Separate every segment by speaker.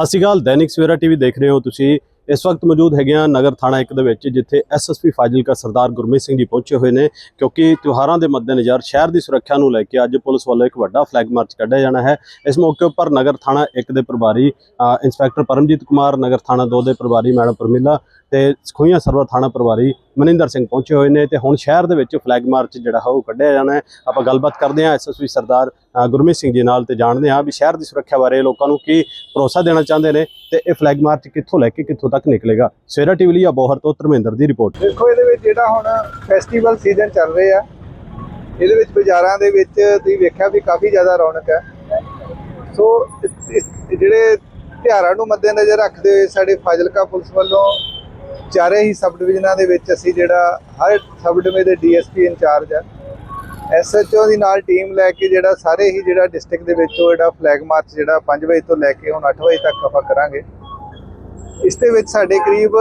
Speaker 1: ਸਤਿ ਸ਼੍ਰੀ ਅਕਾਲ, ਦੈਨਿਕ ਸਵੇਰਾ ਟੀਵੀ ਦੇਖ ਰਹੇ ਹੋ ਤੁਸੀਂ। ਇਸ ਵਕਤ ਮੌਜੂਦ ਹੈਗੇ ਆ ਨਗਰ ਥਾਣਾ 1 ਦੇ ਵਿੱਚ, ਜਿੱਥੇ ਐਸਐਸਪੀ ਫਾਜ਼ਿਲਕਾ ਸਰਦਾਰ ਗੁਰਮੀਤ ਸਿੰਘ ਜੀ ਪਹੁੰਚੇ ਹੋਏ ਨੇ, ਕਿਉਂਕਿ ਤਿਉਹਾਰਾਂ ਦੇ ਮੱਦੇਨਜ਼ਰ ਸ਼ਹਿਰ ਦੀ ਸੁਰੱਖਿਆ ਨੂੰ ਲੈ ਕੇ ਅੱਜ ਪੁਲਿਸ ਵੱਲੋਂ ਇੱਕ ਵੱਡਾ ਫਲੈਗ ਮਾਰਚ ਕੱਢਿਆ ਜਾਣਾ ਹੈ। ਇਸ ਮੌਕੇ ਉੱਪਰ ਨਗਰ ਥਾਣਾ 1 ਦੇ ਪ੍ਰਭਾਰੀ ਇੰਸਪੈਕਟਰ ਪਰਮਜੀਤ ਕੁਮਾਰ, ਨਗਰ ਥਾਣਾ 2 ਦੇ ਪ੍ਰਭਾਰੀ ਮੈਡਮ ਪਰਮਿਲਾ ਤੇ ਖੂਹੀਆਂ ਸਰਵਰ ਥਾਣਾ ਪ੍ਰਭਾਰੀ ਮਨਿੰਦਰ ਸਿੰਘ ਪਹੁੰਚੇ ਹੋਏ ਨੇ ਤੇ ਹੁਣ ਸ਼ਹਿਰ ਦੇ ਵਿੱਚ ਫਲੈਗ ਮਾਰਚ ਜਿਹੜਾ ਹੈ ਉਹ ਕੱਢਿਆ ਜਾਣਾ ਹੈ। ਆਪਾਂ ਗੱਲਬਾਤ ਕਰਦੇ ਹਾਂ ਐਸਐਸਪੀ ਸਰਦਾਰ ਗੁਰਮੀਤ ਸਿੰਘ ਜੀ ਨਾਲ ਤੇ ਜਾਣਦੇ ਹਾਂ ਵੀ ਸ਼ਹਿਰ ਦੀ ਸੁਰੱਖਿਆ ਬਾਰੇ ਲੋਕਾਂ ਨੂੰ ਕੀ ਭਰੋਸਾ ਦੇਣਾ ਚਾਹੁੰਦੇ ਨੇ ਤੇ ਇਹ ਫਲੈਗ ਮਾਰਚ ਕਿੱਥੋਂ ਲੈ ਕੇ ਕਿੱਥੋਂ ਤੱਕ ਨਿਕਲੇਗਾ? ਸਵੇਰਾ ਟੀਵੀ ਲਈ ਬੋਹਰ ਤੋਂ ਧਰਮਿੰਦਰ ਦੀ ਰਿਪੋਰਟ।
Speaker 2: ਦੇਖੋ, ਇਹਦੇ ਵਿੱਚ ਜਿਹੜਾ ਹੁਣ ਫੈਸਟੀਵਲ ਸੀਜ਼ਨ ਚੱਲ ਰਿਹਾ, ਇਹਦੇ ਵਿੱਚ ਬਾਜ਼ਾਰਾਂ ਦੇ ਵਿੱਚ ਤੁਸੀਂ ਵੇਖਿਆ ਵੀ ਕਾਫੀ ਜ਼ਿਆਦਾ ਰੌਣਕ ਹੈ। ਸੋ ਜਿਹੜੇ ਤਿਉਹਾਰਾਂ ਨੂੰ ਮੱਦੇਨਜ਼ਰ ਰੱਖਦੇ ਹੋਏ ਸਾਡੇ ਫਾਜ਼ਿਲਕਾ ਪੁਲਿਸ ਵੱਲੋਂ ਚਾਰੇ ਹੀ ਸਬ ਡਿਵੀਜ਼ਨਾਂ ਦੇ ਵਿੱਚ ਅਸੀਂ ਜਿਹੜਾ ਹਰ ਸਬ ਡਿਵੀਜ਼ਨ ਦੇ ਡੀਐਸਪੀ ਇੰਚਾਰਜ ਹੈ ਐਸਐਚਓ ਦੀ ਨਾਲ ਟੀਮ ਲੈ ਕੇ ਜਿਹੜਾ ਸਾਰੇ ਹੀ ਜਿਹੜਾ ਡਿਸਟ੍ਰਿਕਟ ਦੇ ਵਿੱਚ ਉਹ ਜਿਹੜਾ ਫਲੈਗ ਮਾਰਚ ਜਿਹੜਾ 5 ਵਜੇ ਤੋਂ ਲੈ ਕੇ ਹੁਣ 8 ਵਜੇ ਤੱਕ ਆਪਾਂ ਕਰਾਂਗੇ। ਇਸ ਦੇ ਵਿੱਚ ਸਾਡੇ ਕਰੀਬ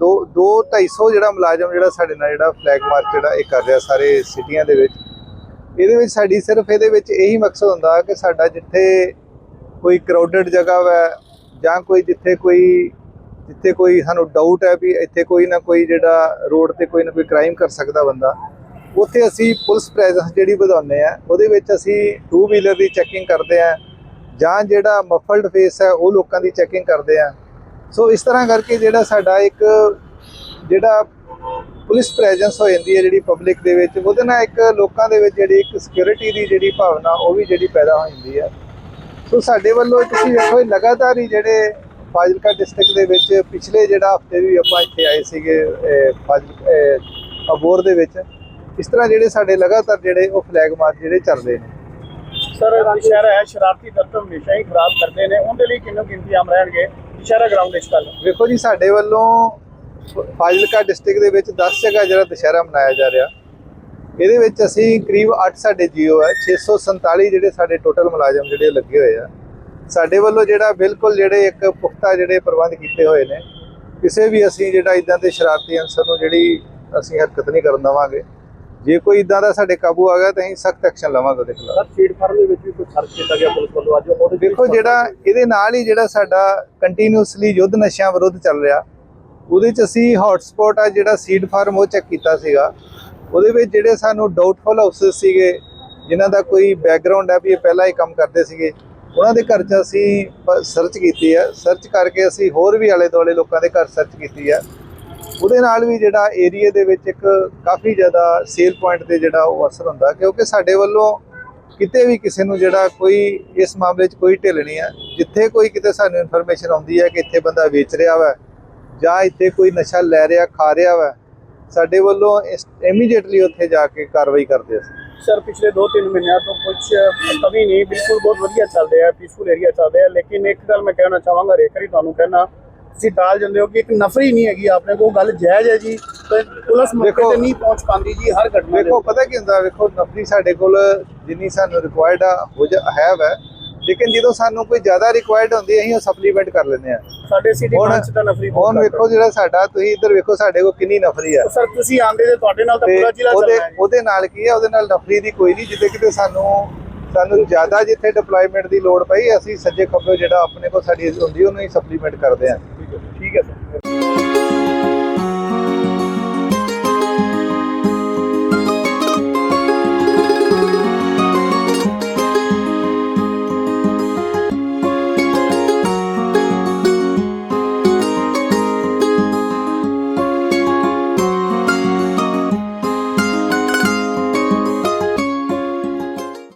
Speaker 2: ਦੋ ਦੋ 250 ਜਿਹੜਾ ਮੁਲਾਜ਼ਮ ਜਿਹੜਾ ਸਾਡੇ ਨਾਲ ਜਿਹੜਾ ਫਲੈਗ ਮਾਰਚ ਜਿਹੜਾ ਇਹ ਕਰ ਰਿਹਾ ਸਾਰੇ ਸਿਟੀਆਂ ਦੇ ਵਿੱਚ। ਇਹਦੇ ਵਿੱਚ ਸਾਡੀ ਸਿਰਫ ਇਹਦੇ ਵਿੱਚ ਇਹੀ ਮਕਸਦ ਹੁੰਦਾ ਕਿ ਸਾਡਾ ਜਿੱਥੇ ਕੋਈ ਕਰਾਊਡਡ ਜਗ੍ਹਾ ਹੈ ਜਾਂ ਕੋਈ ਜਿੱਥੇ ਕੋਈ ਜਿੱਥੇ ਕੋਈ ਸਾਨੂੰ ਡਾਊਟ ਹੈ ਵੀ ਇੱਥੇ ਕੋਈ ਨਾ ਕੋਈ ਜਿਹੜਾ ਰੋਡ ਤੇ ਕੋਈ ਨਾ ਕੋਈ ਕ੍ਰਾਈਮ ਕਰ ਸਕਦਾ ਬੰਦਾ, ਉੱਥੇ ਅਸੀਂ ਪੁਲਿਸ ਪ੍ਰੈਜ਼ੈਂਸ ਜਿਹੜੀ ਵਧਾਉਂਦੇ ਆ ਉਹਦੇ ਵਿੱਚ ਅਸੀਂ ਟੂ ਵੀਲਰ ਦੀ ਚੈਕਿੰਗ ਕਰਦੇ ਆ ਜਾਂ ਜਿਹੜਾ ਮਫਲਡ ਫੇਸ ਹੈ, ਉਹ ਲੋਕਾਂ ਦੀ ਚੈਕਿੰਗ ਕਰਦੇ ਆ ਸੋ ਇਸ ਤਰ੍ਹਾਂ ਕਰਕੇ ਜਿਹੜਾ ਸਾਡਾ ਇੱਕ ਜਿਹੜਾ ਪੁਲਿਸ ਪ੍ਰੈਜ਼ੈਂਸ ਹੋ ਜਾਂਦੀ ਹੈ ਜਿਹੜੀ ਪਬਲਿਕ ਦੇ ਵਿੱਚ, ਉਹਦੇ ਨਾਲ ਇੱਕ ਲੋਕਾਂ ਦੇ ਵਿੱਚ ਜਿਹੜੀ ਇੱਕ ਸਿਕਿਉਰਿਟੀ ਦੀ ਜਿਹੜੀ ਭਾਵਨਾ, ਉਹ ਵੀ ਜਿਹੜੀ ਪੈਦਾ ਹੋ ਜਾਂਦੀ ਹੈ। ਸੋ ਸਾਡੇ ਵੱਲੋਂ ਤੁਸੀਂ ਵੇਖੋ ਲਗਾਤਾਰ ਹੀ ਜਿਹੜੇ ਫਾਜ਼ਿਲਕਾ ਡਿਸਟ੍ਰਿਕਟ ਦੇ ਵਿੱਚ ਪਿਛਲੇ ਜਿਹੜਾ ਹਫ਼ਤੇ ਵੀ ਆਪਾਂ ਇੱਥੇ ਆਏ ਸੀਗੇ ਅਹ, ਫਾਜ਼ਿਲ ਅਹ, ਅਬੋਰ ਦੇ ਵਿੱਚ ਇਸ ਤਰ੍ਹਾਂ ਜਿਹੜੇ ਸਾਡੇ ਲਗਾਤਾਰ ਜਿਹੜੇ ਉਹ ਫਲੈਗ ਮਾਰਚ ਜਿਹੜੇ ਚੱਲਦੇ ਨੇ।
Speaker 3: ਸਰ ਦੁਸ਼ਹਿਰਾ ਹੈ ਸ਼ਰਾਰਤੀ ਤੱਤਵ ਹਮੇਸ਼ਾ ਹੀ ਖਰਾਬ ਕਰਦੇ ਨੇ। ਉਹਦੇ ਲਈ ਕਿੰਨੂੰ ਕਿੰਤੀ ਆਮ ਰਹਿਣਗੇ? ਦੁਸ਼ਹਿਰਾ ਗਰਾਊਂਡ ਵਿੱਚ ਕੱਲ
Speaker 2: ਵੇਖੋ ਜੀ ਸਾਡੇ ਵੱਲੋਂ ਫਾਜ਼ਿਲਕਾ ਡਿਸਟ੍ਰਿਕਟ ਦੇ ਵਿੱਚ 10 ਜਗ੍ਹਾ ਜਿਹੜਾ ਦੁਸ਼ਹਿਰਾ ਮਨਾਇਆ ਜਾ ਰਿਹਾ। ਇਹਦੇ ਵਿੱਚ ਅਸੀਂ ਕਰੀਬ 8 ਸਾਡੇ ਜੀਓ ਹੈ 647 ਜਿਹੜੇ ਸਾਡੇ ਟੋਟਲ ਮੁਲਾਜ਼ਮ ਜਿਹੜੇ ਲੱਗੇ ਹੋਏ ਆ। ਸਾਡੇ ਵੱਲੋਂ ਜਿਹੜਾ ਬਿਲਕੁਲ ਜਿਹੜੇ ਇੱਕ ਪੁਖਤਾ ਜਿਹੜੇ ਪ੍ਰਬੰਧ ਕੀਤੇ ਹੋਏ ਨੇ ਕਿਸੇ ਵੀ ਅਸੀਂ ਜਿਹੜਾ ਇਦਾਂ ਦੇ ਸ਼ਰਾਰਤੀ ਅਨਸਰ ਨੂੰ ਜਿਹੜੀ ਅਸੀਂ ਹਰਕਤ ਨਹੀਂ ਕਰਨ ਦੇਵਾਂਗੇ। ਜੇ ਕੋਈ ਇਦਾਂ ਦਾ ਸਾਡੇ ਕਾਬੂ ਆ ਗਿਆ ਤਾਂ ਅਸੀਂ ਸਖਤ ਐਕਸ਼ਨ ਲਵਾਂਗੇ ਉਹਦੇ ਖਿਲਾਫ।
Speaker 3: ਸਰ ਫੀਡ ਫਾਰਮ ਦੇ ਵਿੱਚ ਵੀ ਕੁਝ ਖਰਚ ਕੀਤਾ ਗਿਆ ਪੁਲਿਸ ਵੱਲੋਂ ਅੱਜ। ਉਹਦੇ
Speaker 2: ਦੇਖੋ ਜਿਹੜਾ ਇਹਦੇ ਨਾਲ ਹੀ ਜਿਹੜਾ ਸਾਡਾ ਕੰਟੀਨਿਊਸਲੀ ਯੁੱਧ ਨਸ਼ਿਆਂ ਵਿਰੁੱਧ ਚੱਲ ਰਿਹਾ ਉਹਦੇ ਚ ਅਸੀਂ ਹੌਟਸਪੌਟ ਆ ਜਿਹੜਾ ਸੀਡ ਫਾਰਮ ਉਹ ਚੈੱਕ ਕੀਤਾ ਸੀਗਾ। ਉਹਦੇ ਵਿੱਚ ਜਿਹੜੇ ਸਾਨੂੰ ਡਾਊਟਫੁਲ ਹਾਊਸਸ ਸੀਗੇ ਜਿਨ੍ਹਾਂ ਦਾ ਕੋਈ ਬੈਕਗ੍ਰਾਉਂਡ ਹੈ ਵੀ ਇਹ ਪਹਿਲਾਂ ਹੀ ਕੰਮ ਕਰਦੇ ਸੀਗੇ ਉਹਨਾਂ ਦੇ ਘਰ 'ਚ ਅਸੀਂ ਸਰਚ ਕੀਤੀ ਹੈ। ਸਰਚ ਕਰਕੇ ਅਸੀਂ ਹੋਰ ਵੀ ਆਲੇ ਦੁਆਲੇ ਲੋਕਾਂ ਦੇ ਘਰ ਸਰਚ ਕੀਤੀ ਹੈ। ਉਹਦੇ ਨਾਲ ਵੀ ਜਿਹੜਾ ਏਰੀਆ ਦੇ ਵਿੱਚ ਇੱਕ ਕਾਫੀ ਜ਼ਿਆਦਾ ਸੇਲ ਪੁਆਇੰਟ ਤੇ ਜਿਹੜਾ ਉਹ ਅਸਰ ਹੁੰਦਾ ਕਿਉਂਕਿ ਸਾਡੇ ਵੱਲੋਂ ਕਿਤੇ ਵੀ ਕਿਸੇ ਨੂੰ ਜਿਹੜਾ ਕੋਈ ਇਸ ਮਾਮਲੇ 'ਚ ਕੋਈ ਢਿੱਲ ਨਹੀਂ ਹੈ। ਜਿੱਥੇ ਕੋਈ ਕਿਤੇ ਸਾਨੂੰ ਇਨਫੋਰਮੇਸ਼ਨ ਆਉਂਦੀ ਹੈ ਕਿ ਇੱਥੇ ਬੰਦਾ ਵੇਚ ਰਿਹਾ ਵਾ ਜਾਂ ਇੱਥੇ ਕੋਈ ਨਸ਼ਾ ਲੈ ਰਿਹਾ, ਖਾ ਰਿਹਾ ਵਾ, ਸਾਡੇ ਵੱਲੋਂ ਇਮੀਡੀਏਟਲੀ ਉੱਥੇ ਜਾ ਕੇ ਕਾਰਵਾਈ ਕਰਦੇ ਅਸੀਂ।
Speaker 3: ਸਰ ਪਿਛਲੇ 2-3 ਮਹੀਨਿਆਂ ਤੋਂ ਕੁਝ ਕਵੀ ਨਹੀਂ ਬਿਲਕੁਲ ਬਹੁਤ ਵਧੀਆ ਚੱਲ ਰਿਹਾ ਹੈ ਪੀਸਫੁਲ ਏਰੀਆ ਚੱਲ ਰਿਹਾ ਹੈ ਲੇਕਿਨ ਇੱਕ ਗੱਲ ਮੈਂ ਕਹਿਣਾ ਚਾਹਾਂਗਾ ਰੇਖਰੀ ਤੁਹਾਨੂੰ ਕਹਿਣਾ ਤੁਸੀਂ ਟਾਲ ਜਾਂਦੇ ਹੋ ਕਿ ਇੱਕ ਨਫਰੀ ਨਹੀਂ ਹੈਗੀ ਆਪਣੇ ਕੋਲ ਗੱਲ ਜਾਇਜ਼ ਹੈ ਜੀ ਪੁਲਿਸ ਮੌਕੇ
Speaker 2: ਦੇਖੋ-
Speaker 3: ਤੇ ਨਹੀਂ ਪਹੁੰਚ ਪਾਉਂਦੀ ਜੀ ਹਰ ਘਟਨਾ ਦੇ
Speaker 2: ਵੇਖੋ ਪਤਾ ਕੀ ਹੁੰਦਾ ਵੇਖੋ ਨਫਰੀ ਸਾਡੇ ਕੋਲ ਜਿੰਨੀ ਸਾਨੂੰ ਰਿਕੁਆਇਰਡ ਆ ਹੋ ਜਾ ਹੈ ਲੇਕਿਨ ਜਦੋਂ ਸਾਨੂੰ ਕੋਈ ਜ਼ਿਆਦਾ ਰਿਕੁਆਇਰਡ ਹੁੰਦੀ ਹੈ ਅਸੀਂ ਉਹ ਸਪਲੀਮੈਂਟ ਕਰ ਲੈਂਦੇ ਆ
Speaker 3: ਸਾਡੇ ਸਿਟੀ ਪੰਚ ਦਾ ਨਫਰੀ ਬਹੁਤ
Speaker 2: ਹੁਣ ਵੇਖੋ ਜਿਹੜਾ ਸਾਡਾ ਤੁਸੀਂ ਇੱਧਰ ਵੇਖੋ ਸਾਡੇ ਕੋਲ ਕਿੰਨੀ ਨਫਰੀ ਆ।
Speaker 3: ਸਰ ਤੁਸੀਂ ਆਂਦੇ ਤੇ ਤੁਹਾਡੇ ਨਾਲ ਤਾਂ ਪੂਰਾ ਜ਼ਿਲ੍ਹਾ ਚੱਲ
Speaker 2: ਉਹਦੇ
Speaker 3: ਰਿਹਾ ਹੈ। ਜੀ।
Speaker 2: ਉਹਦੇ ਨਾਲ ਕੀ ਹੈ ਉਹਦੇ ਨਾਲ ਨਫਰੀ ਦੀ ਕੋਈ ਨਹੀਂ ਜਿੱਥੇ ਕਿਤੇ ਸਾਨੂੰ ਸਾਨੂੰ ਜ਼ਿਆਦਾ ਜਿੱਥੇ ਡਿਪਲੋਇਮੈਂਟ ਦੀ ਲੋੜ ਪਈ ਅਸੀਂ ਸੱਜੇ ਖੱਬੇ ਜਿਹੜਾ ਆਪਣੇ ਕੋਲ ਸਾਡੀ ਹੁੰਦੀ ਉਹਨੂੰ ਹੀ ਸਪਲੀਮੈਂਟ ਕਰਦੇ ਆ।
Speaker 3: ਠੀਕ ਹੈ ਸਰ।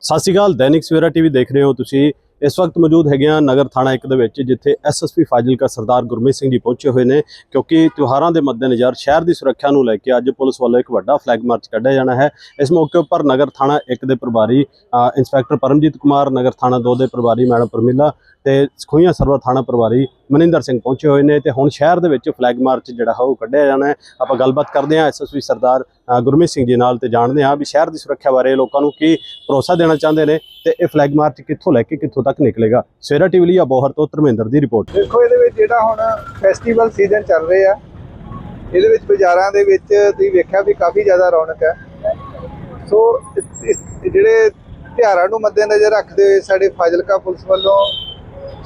Speaker 1: ਸਤਿ ਸ਼੍ਰੀ ਅਕਾਲ, ਦੈਨਿਕ ਸਵੇਰਾ ਟੀਵੀ ਦੇਖ ਰਹੇ ਹੋ ਤੁਸੀਂ। ਇਸ ਵਕਤ ਮੌਜੂਦ ਹੈਗੇ ਆ ਨਗਰ ਥਾਣਾ 1 ਦੇ ਵਿੱਚ, ਜਿੱਥੇ ਐਸਐਸਪੀ ਫਾਜ਼ਿਲਕਾ ਸਰਦਾਰ ਗੁਰਮੀਤ ਸਿੰਘ ਜੀ ਪਹੁੰਚੇ ਹੋਏ ਨੇ, ਕਿਉਂਕਿ ਤਿਉਹਾਰਾਂ ਦੇ ਮੱਦੇਨਜ਼ਰ ਸ਼ਹਿਰ ਦੀ ਸੁਰੱਖਿਆ ਨੂੰ ਲੈ ਕੇ ਅੱਜ ਪੁਲਿਸ ਵੱਲੋਂ ਇੱਕ ਵੱਡਾ ਫਲੈਗ ਮਾਰਚ ਕੱਢਿਆ ਜਾਣਾ ਹੈ। ਇਸ ਮੌਕੇ ਉੱਪਰ ਨਗਰ ਥਾਣਾ 1 ਦੇ ਪ੍ਰਭਾਰੀ ਇੰਸਪੈਕਟਰ ਪਰਮਜੀਤ ਕੁਮਾਰ, ਨਗਰ ਥਾਣਾ 2 ਦੇ ਪ੍ਰਭਾਰੀ ਮੈਡਮ ਪਰਮਿਲਾ ਤੇ ਖੂਹੀਆਂ ਸਰਵਰ ਥਾਣਾ ਪ੍ਰਭਾਰੀ ਮਨਿੰਦਰ ਸਿੰਘ ਪਹੁੰਚੇ ਹੋਏ ਨੇ ਤੇ ਹੁਣ ਸ਼ਹਿਰ ਦੇ ਵਿੱਚ ਫਲੈਗ ਮਾਰਚ ਜਿਹੜਾ ਹੈ ਉਹ ਕੱਢਿਆ ਜਾਣਾ ਆਪਾਂ ਗੱਲਬਾਤ ਕਰਦੇ ਹਾਂ ਐਸਐਸਪੀ ਸਰਦਾਰ ਗੁਰਮੀਤ ਸਿੰਘ ਜੀ ਨਾਲ ਤੇ ਜਾਣਦੇ ਹਾਂ ਵੀ ਸ਼ਹਿਰ ਦੀ ਸੁਰੱਖਿਆ ਬਾਰੇ ਲੋਕਾਂ ਨੂੰ ਕੀ ਭਰੋਸਾ ਦੇਣਾ ਚਾਹੁੰਦੇ ਨੇ ਤੇ ਇਹ ਫਲੈਗ ਮਾਰਚ ਕਿੱਥੋਂ ਲੈ ਕੇ ਕਿੱਥੋਂ ਤੱਕ ਨਿਕਲੇਗਾ? ਸਵੇਰਾ ਟੀਵੀ ਲਈ ਬੋਹਰ ਤੋਂ ਧਰਮਿੰਦਰ ਦੀ ਰਿਪੋਰਟ।
Speaker 2: ਦੇਖੋ, ਇਹਦੇ ਵਿੱਚ ਜਿਹੜਾ ਹੁਣ ਫੈਸਟੀਵਲ ਸੀਜ਼ਨ ਚੱਲ ਰਿਹਾ ਇਹਦੇ ਵਿੱਚ ਬਾਜ਼ਾਰਾਂ ਦੇ ਵਿੱਚ ਤੁਸੀਂ ਵੇਖਿਆ ਵੀ ਕਾਫੀ ਜ਼ਿਆਦਾ ਰੌਣਕ ਹੈ। ਸੋ ਜਿਹੜੇ ਤਿਉਹਾਰਾਂ ਨੂੰ ਮੱਦੇਨਜ਼ਰ ਰੱਖਦੇ ਹੋਏ ਸਾਡੇ ਫਾਜ਼ਿਲਕਾ ਪੁਲਿਸ ਵੱਲੋਂ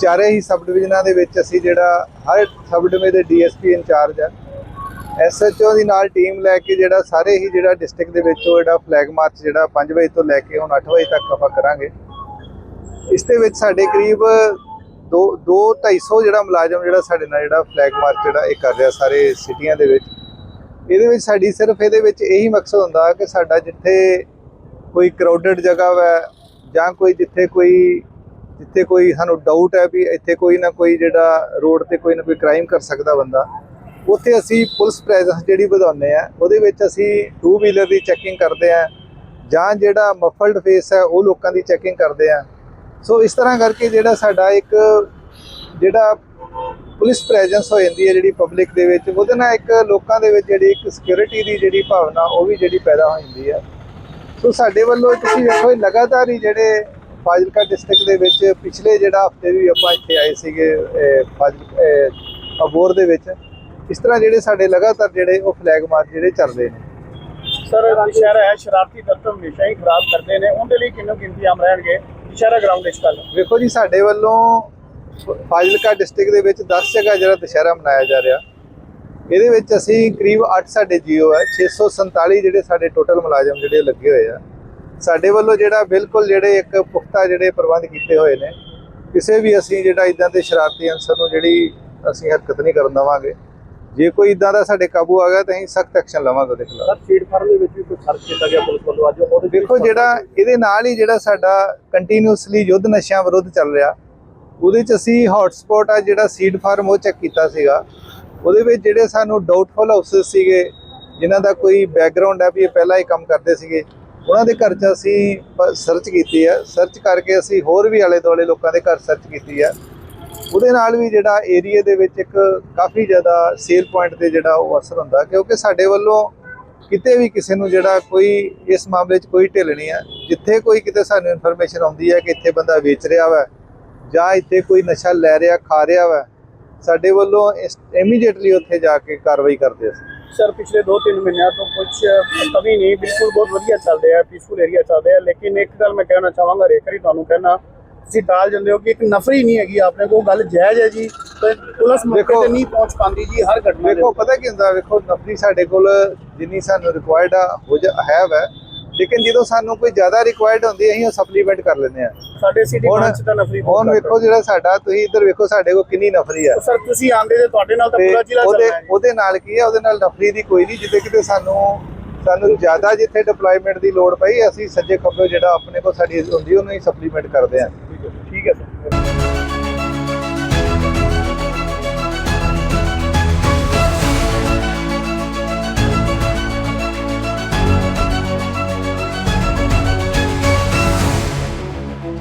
Speaker 2: ਚਾਰੇ ਹੀ ਸਬ ਡਿਵੀਜ਼ਨਾਂ ਦੇ ਵਿੱਚ ਅਸੀਂ ਜਿਹੜਾ ਹਰ ਸਬ ਡਿਵੀਜ਼ਨ ਦੇ ਡੀਐਸਪੀ ਇੰਚਾਰਜ ਆ। ਐਸਐਚਓ ਦੀ ਨਾਲ ਟੀਮ ਲੈ ਕੇ ਜਿਹੜਾ ਸਾਰੇ ਹੀ ਜਿਹੜਾ ਡਿਸਟ੍ਰਿਕਟ ਦੇ ਵਿੱਚ ਉਹ ਜਿਹੜਾ ਫਲੈਗ ਮਾਰਚ ਜਿਹੜਾ 5 ਵਜੇ ਤੋਂ ਲੈ ਕੇ ਹੁਣ 8 ਵਜੇ ਤੱਕ ਆਪਾਂ ਕਰਾਂਗੇ। ਇਸ ਦੇ ਵਿੱਚ ਸਾਡੇ ਕਰੀਬ 2 2 250 ਜਿਹੜਾ ਮੁਲਾਜ਼ਮ ਜਿਹੜਾ ਸਾਡੇ ਨਾਲ ਜਿਹੜਾ ਫਲੈਗ ਮਾਰਚ ਜਿਹੜਾ ਇਹ ਕਰ ਰਿਹਾ ਸਾਰੇ ਸਿਟੀਆਂ ਦੇ ਵਿੱਚ। ਇਹਦੇ ਵਿੱਚ ਸਾਡੀ ਸਿਰਫ ਇਹਦੇ ਵਿੱਚ ਇਹੀ ਮਕਸਦ ਹੁੰਦਾ ਕਿ ਸਾਡਾ ਜਿੱਥੇ ਕੋਈ ਕਰਾਊਡਡ ਜਗ੍ਹਾ ਹੈ ਜਾਂ ਕੋਈ ਜਿੱਥੇ ਕੋਈ ਜਿੱਥੇ ਕੋਈ ਸਾਨੂੰ ਡਾਊਟ ਹੈ ਵੀ ਇੱਥੇ ਕੋਈ ਨਾ ਕੋਈ ਜਿਹੜਾ ਰੋਡ ਤੇ ਕੋਈ ਨਾ ਕੋਈ ਕ੍ਰਾਈਮ ਕਰ ਸਕਦਾ ਬੰਦਾ, ਉੱਥੇ ਅਸੀਂ ਪੁਲਿਸ ਪ੍ਰੈਜ਼ੈਂਸ ਜਿਹੜੀ ਵਧਾਉਂਦੇ ਆ ਉਹਦੇ ਵਿੱਚ ਅਸੀਂ ਟੂ ਵੀਲਰ ਦੀ ਚੈਕਿੰਗ ਕਰਦੇ ਆ ਜਾਂ ਜਿਹੜਾ ਮਫਲਡ ਫੇਸ ਹੈ, ਉਹ ਲੋਕਾਂ ਦੀ ਚੈਕਿੰਗ ਕਰਦੇ ਆ ਸੋ ਇਸ ਤਰ੍ਹਾਂ ਕਰਕੇ ਜਿਹੜਾ ਸਾਡਾ ਇੱਕ ਜਿਹੜਾ ਪੁਲਿਸ ਪ੍ਰੈਜ਼ੈਂਸ ਹੋ ਜਾਂਦੀ ਹੈ ਜਿਹੜੀ ਪਬਲਿਕ ਦੇ ਵਿੱਚ, ਉਹਦੇ ਨਾਲ ਇੱਕ ਲੋਕਾਂ ਦੇ ਵਿੱਚ ਜਿਹੜੀ ਇੱਕ ਸਿਕਿਉਰਿਟੀ ਦੀ ਜਿਹੜੀ ਭਾਵਨਾ, ਉਹ ਵੀ ਜਿਹੜੀ ਪੈਦਾ ਹੋ ਜਾਂਦੀ ਹੈ। ਸੋ ਸਾਡੇ ਵੱਲੋਂ ਤੁਸੀਂ ਵੇਖੋ, ਇਹ ਲਗਾਤਾਰ ਹੀ ਜਿਹੜੇ ਫਾਜ਼ਿਲਕਾ ਡਿਸਟ੍ਰਿਕਟ ਦੇ ਵਿੱਚ ਪਿਛਲੇ ਜਿਹੜਾ ਹਫ਼ਤੇ ਵੀ ਆਪਾਂ ਇੱਥੇ ਆਏ ਸੀਗੇ ਫਾਜ਼ਿਲ ਅਬੋਰ ਦੇ ਵਿੱਚ ਇਸ ਤਰ੍ਹਾਂ ਜਿਹੜੇ ਸਾਡੇ ਲਗਾਤਾਰ ਜਿਹੜੇ ਉਹ ਫਲੈਗ ਮਾਰਚ ਜਿਹੜੇ ਚੱਲਦੇ ਨੇ।
Speaker 3: ਸਰ ਦੁਸ਼ਹਿਰਾ ਹੈ ਸ਼ਰਾਰਤੀ ਤੱਤਵ ਹਮੇਸ਼ਾ ਹੀ ਖਰਾਬ ਕਰਦੇ ਨੇ। ਉਹਦੇ ਲਈ ਕਿੰਨੇ ਇੰਤਜ਼ਾਮ ਰਹਿਣਗੇ? ਦੁਸ਼ਹਿਰਾ ਗਰਾਊਂਡ ਵਿੱਚ ਕੱਲ
Speaker 2: ਵੇਖੋ ਜੀ ਸਾਡੇ ਵੱਲੋਂ ਫਾਜ਼ਿਲਕਾ ਡਿਸਟ੍ਰਿਕਟ ਦੇ ਵਿੱਚ 10 ਜਗ੍ਹਾ ਜਿਹੜਾ ਦੁਸ਼ਹਿਰਾ ਮਨਾਇਆ ਜਾ ਰਿਹਾ। ਇਹਦੇ ਵਿੱਚ ਅਸੀਂ ਕਰੀਬ 8 ਸਾਡੇ ਜੀਓ ਹੈ 647 ਜਿਹੜੇ ਸਾਡੇ ਟੋਟਲ ਮੁਲਾਜ਼ਮ ਜਿਹੜੇ ਲੱਗੇ ਹੋਏ ਆ। ਸਾਡੇ ਵੱਲੋਂ ਜਿਹੜਾ ਬਿਲਕੁਲ ਜਿਹੜੇ ਇੱਕ ਪੁਖਤਾ ਜਿਹੜੇ ਪ੍ਰਬੰਧ ਕੀਤੇ ਹੋਏ ਨੇ ਕਿਸੇ ਵੀ ਅਸੀਂ ਜਿਹੜਾ ਇਦਾਂ ਦੇ ਸ਼ਰਾਰਤੀ ਅਨਸਰ ਨੂੰ ਜਿਹੜੀ ਅਸੀਂ ਹਰਕਤ ਨਹੀਂ ਕਰਨ ਦੇਵਾਂਗੇ। ਜੇ ਕੋਈ ਇਦਾਂ ਦਾ ਸਾਡੇ ਕਾਬੂ ਆ ਗਿਆ ਤਾਂ ਅਸੀਂ ਸਖਤ ਐਕਸ਼ਨ ਲਵਾਂਗੇ ਉਹਦੇ ਖਿਲਾਫ।
Speaker 3: ਸਰ ਸੀਟ ਫਾਰਮ ਦੇ ਵਿੱਚ ਵੀ ਕੋਈ ਖਰਚ ਕੀਤਾ ਗਿਆ ਪੁਲਿਸ ਵੱਲੋਂ ਅੱਜ? ਉਹਦੇ
Speaker 2: ਦੇਖੋ ਜਿਹੜਾ ਇਹਦੇ ਨਾਲ ਹੀ ਜਿਹੜਾ ਸਾਡਾ ਕੰਟੀਨਿਊਸਲੀ ਯੁੱਧ ਨਸ਼ਿਆਂ ਵਿਰੁੱਧ ਚੱਲ ਰਿਹਾ ਉਹਦੇ ਚ ਅਸੀਂ ਹੌਟਸਪੌਟ ਆ ਜਿਹੜਾ ਸੀਡ ਫਾਰਮ ਉਹ ਚੈੱਕ ਕੀਤਾ ਸੀਗਾ। ਉਹਦੇ ਵਿੱਚ ਜਿਹੜੇ ਸਾਨੂੰ ਡਾਊਟਫੁਲ ਹਾਊਸਸ ਸੀਗੇ ਜਿਨ੍ਹਾਂ ਦਾ ਕੋਈ ਬੈਕਗ੍ਰਾਉਂਡ ਹੈ ਵੀ ਇਹ ਪਹਿਲਾਂ ਹੀ ਕੰਮ ਕਰਦੇ ਸੀਗੇ ਉਹਨਾਂ ਦੇ ਘਰ 'ਚ ਅਸੀਂ ਸਰਚ ਕੀਤੀ ਹੈ ਸਰਚ ਕਰਕੇ ਅਸੀਂ ਹੋਰ ਵੀ ਆਲੇ ਦੁਆਲੇ ਲੋਕਾਂ ਦੇ ਘਰ ਸਰਚ ਕੀਤੀ ਹੈ ਉਹਦੇ ਨਾਲ ਵੀ ਜਿਹੜਾ ਏਰੀਆ ਦੇ ਵਿੱਚ ਇੱਕ ਕਾਫੀ ਜ਼ਿਆਦਾ ਸੇਲ ਪੁਆਇੰਟ ਤੇ ਜਿਹੜਾ ਉਹ ਅਸਰ ਹੁੰਦਾ ਕਿਉਂਕਿ ਸਾਡੇ ਵੱਲੋਂ ਕਿਤੇ ਵੀ ਕਿਸੇ ਨੂੰ ਜਿਹੜਾ ਕੋਈ ਇਸ ਮਾਮਲੇ 'ਚ ਕੋਈ ਢਿੱਲ ਨਹੀਂ ਹੈ ਜਿੱਥੇ ਕੋਈ ਕਿਤੇ ਸਾਨੂੰ ਇਨਫੋਰਮੇਸ਼ਨ ਆਉਂਦੀ ਹੈ ਕਿ ਇੱਥੇ ਬੰਦਾ ਵੇਚ ਰਿਹਾ ਵਾ ਜਾਂ ਇੱਥੇ ਕੋਈ ਨਸ਼ਾ ਲੈ ਰਿਹਾ, ਖਾ ਰਿਹਾ ਵਾ, ਸਾਡੇ ਵੱਲੋਂ ਇਮੀਡੀਏਟਲੀ ਉੱਥੇ ਜਾ ਕੇ ਕਾਰਵਾਈ ਕਰਦੇ ਅਸੀਂ।
Speaker 3: ਸਰ ਪਿਛਲੇ 2-3 ਮਹੀਨਿਆਂ ਤੋਂ ਕੁਝ ਕਮੀ ਨਹੀਂ ਬਿਲਕੁਲ ਬਹੁਤ ਵਧੀਆ ਚੱਲ ਰਿਹਾ ਹੈ ਪੀਸਫੁਲ ਏਰੀਆ ਚੱਲ ਰਿਹਾ ਹੈ ਲੇਕਿਨ ਇੱਕ ਗੱਲ ਮੈਂ ਕਹਿਣਾ ਚਾਹਾਂਗਾ ਰੇਖਰੀ ਤੁਹਾਨੂੰ ਕਹਿਣਾ ਤੁਸੀਂ ਟਾਲ ਜਾਂਦੇ ਹੋ ਕਿ ਇੱਕ ਨਫਰੀ ਨਹੀਂ ਹੈਗੀ ਆਪਣੇ ਕੋਲ ਗੱਲ ਜਾਇਜ਼ ਹੈ ਜੀ ਤੇ ਪੁਲਿਸ ਮੌਕੇ
Speaker 2: ਦੇਖੋ-
Speaker 3: ਤੇ ਨਹੀਂ ਪਹੁੰਚ ਪਾਉਂਦੀ ਜੀ ਹਰ ਘਟਨਾ ਦੇ
Speaker 2: ਵੇਖੋ ਪਤਾ ਕੀ ਹੁੰਦਾ ਵੇਖੋ ਨਫਰੀ ਸਾਡੇ ਕੋਲ ਜਿੰਨੀ ਸਾਨੂੰ ਰਿਕੁਆਇਰਡ ਆ ਹੋ ਜਾ ਹੈ ਵਾ ਲੇਕਿਨ ਜਦੋਂ ਸਾਨੂੰ ਕੋਈ ਜ਼ਿਆਦਾ ਰਿਕੁਆਇਰਡ ਹੁੰਦੀ ਹੈ, ਅਸੀਂ ਉਹ ਸਪਲੀਮੈਂਟ ਕਰ ਲੈਂਦੇ ਆ
Speaker 3: ਸਾਡੇ ਸਿਟੀ ਬੰਚ ਦਾ ਨਫਰੀ
Speaker 2: ਹੁਣ। ਵੇਖੋ ਜਿਹੜਾ ਸਾਡਾ ਤੁਸੀਂ ਇੱਧਰ ਵੇਖੋ ਸਾਡੇ ਕੋਲ ਕਿੰਨੀ ਨਫਰੀ ਆ
Speaker 3: ਸਰ ਤੁਸੀਂ ਆਂਦੇ ਤੇ ਤੁਹਾਡੇ ਨਾਲ ਤਾਂ ਪੂਰਾ ਜ਼ਿਲ੍ਹਾ ਚੱਲ ਰਿਹਾ ਹੈ।
Speaker 2: ਉਹਦੇ ਨਾਲ ਕੀ ਹੈ ਉਹਦੇ ਨਾਲ ਨਫਰੀ ਦੀ ਕੋਈ ਨਹੀਂ ਜਿੱਥੇ ਕਿਤੇ ਸਾਨੂੰ ਸਾਨੂੰ ਜ਼ਿਆਦਾ ਜਿੱਥੇ ਡਿਪਲੋਇਮੈਂਟ ਦੀ ਲੋੜ ਪਈ ਅਸੀਂ ਸੱਜੇ ਖੱਬੇ ਜਿਹੜਾ ਆਪਣੇ ਕੋਲ ਸਾਡੀ ਹੁੰਦੀ ਉਹਨੂੰ ਹੀ ਸਪਲੀਮੈਂਟ ਕਰਦੇ ਆ
Speaker 3: ਠੀਕ ਹੈ ਸਰ